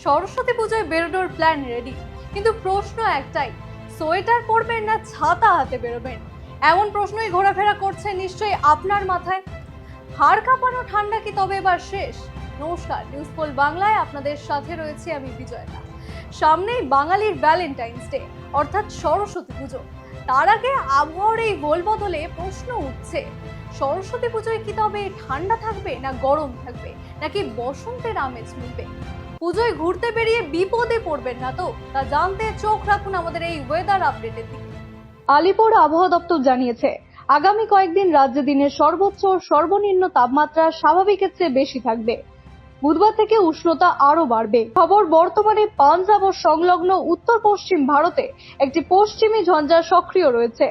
সরস্বতী পুজোয় বেরোনোর plan ready কিন্তু প্রশ্ন একটাই, সোয়েটার পরবেন না ছাতা হাতে বেরোবেন? এমন প্রশ্নই ঘোরাফেরা করছে নিশ্চয়ই আপনার মাথায়? হাড় কাঁপানো ঠান্ডা কি তবে এবার শেষ? নমস্কার নিউজ পোল বাংলায় আপনাদের সাথে রয়েছে আমি বিজয়তা। সামনেই বাঙালির ভ্যালেন্টাইন্স ডে অর্থাৎ সরস্বতী পুজো। তার আগে আবহাওয়ার এই গোলবদলে প্রশ্ন উঠছে, সরস্বতী পুজোয় কি তবে ঠান্ডা থাকবে না গরম থাকবে? নাকি বসন্তের আমেজ মিলবে? পুজোয় ঘুরতে বেরিয়ে বিপদে পড়বেন না তো? তা জানতে চোখ রাখুন আমাদের এই ওয়েদার আপডেটের দিকে। আলিপুর আবহাওয়া দপ্তর জানিয়েছে, আগামী কয়েকদিন রাজ্যে দিনের সর্বোচ্চ সর্বনিম্ন তাপমাত্রা স্বাভাবিকের চেয়ে বেশি থাকবে। বুধবার থেকে উষ্ণতা আরও বাড়বে। খবর, বর্তমানে পাঞ্জাব ও সংলগ্ন উত্তর পশ্চিম ভারতে একটি পশ্চিমী ঝঞ্ঝা সক্রিয় রয়েছে।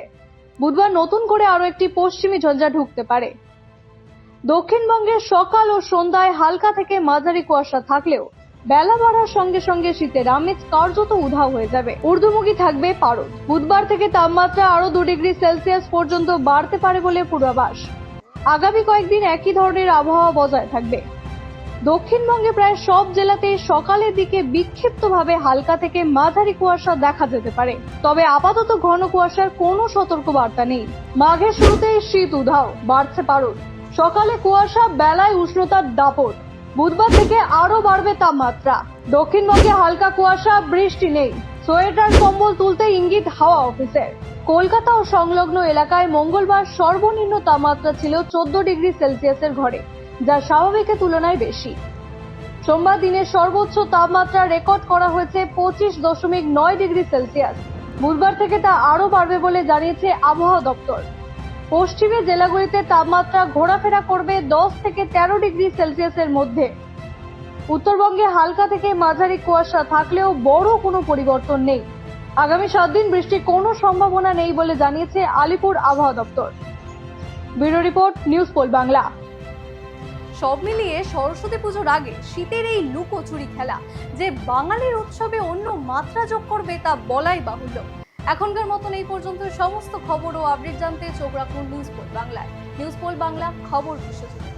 বুধবার নতুন করে আরও একটি পশ্চিমী ঝঞ্ঝা ঢুকতে পারে। দক্ষিণবঙ্গের সকাল ও সন্ধ্যায় হালকা থেকে মাঝারি কুয়াশা থাকলেও বেলা বাড়ার সঙ্গে সঙ্গে শীতের আমেজ কার্যত উধাও হয়ে যাবে। ঊর্ধ্বমুখী থাকবে পারদ। বুধবার থেকে তাপমাত্রা আরও দু ডিগ্রি সেলসিয়াস পর্যন্ত বাড়তে পারে বলে পূর্বাভাস। আগামী কয়েকদিন একই ধরনের আবহাওয়া বজায় থাকবে। দক্ষিণবঙ্গে প্রায় সব জেলাতেই সকালের দিকে বিক্ষিপ্তভাবে হালকা থেকে মাঝারি কুয়াশা দেখা যেতে পারে। তবে আপাতত ঘন কুয়াশার কোনো সতর্ক বার্তা নেই। মাঘের শুরুতেই শীত উধাও। বাড়ছে পারদ। সকালে কুয়াশা, বেলায় উষ্ণতার দাপট। বুধবার থেকে আরও বাড়বে তাপমাত্রা। দক্ষিণবঙ্গে হালকা কুয়াশা, বৃষ্টি নেই। সোয়েটার, কম্বল তুলতে ইঙ্গিত হাওয়া অফিসের। কলকাতা ও সংলগ্ন এলাকায় মঙ্গলবার সর্বনিম্ন তাপমাত্রা ছিল চোদ্দ ডিগ্রি সেলসিয়াসের ঘরে, যা স্বাভাবিকের তুলনায় বেশি। সোমবার দিনের সর্বোচ্চ তাপমাত্রা রেকর্ড করা হয়েছে পঁচিশ দশমিক নয় ডিগ্রি সেলসিয়াস। বুধবার থেকে তা আরও বাড়বে বলে জানিয়েছে আবহাওয়া দপ্তর। পশ্চিমে জেলাগুলিতে তাপমাত্রা ঘোরাফেরা করবে দশ থেকে তেরো ডিগ্রি সেলসিয়াসের মধ্যে। উত্তরবঙ্গে হালকা থেকে মাঝারি কুয়াশা থাকলেও বড় কোনো পরিবর্তন নেই। আগামী সাত দিন বৃষ্টির কোনো সম্ভাবনা নেই বলে জানিয়েছে আলিপুর আবহাওয়া দপ্তর। Bureau report, news pole Bangla. সব মিলিয়ে সরস্বতী পুজোর আগে শীতের এই লুকোচুরি খেলা, যে বাঙালির উৎসবে অন্য মাত্রা যোগ করবে তা বলাই বাহুল্য। এখনকার মতন এই পর্যন্ত সমস্ত খবর ও আপডেট জানতে চোখ রাখুন নিউজ পোল বাংলায় নিউজ পোল বাংলা খবর বিশ্বজিৎ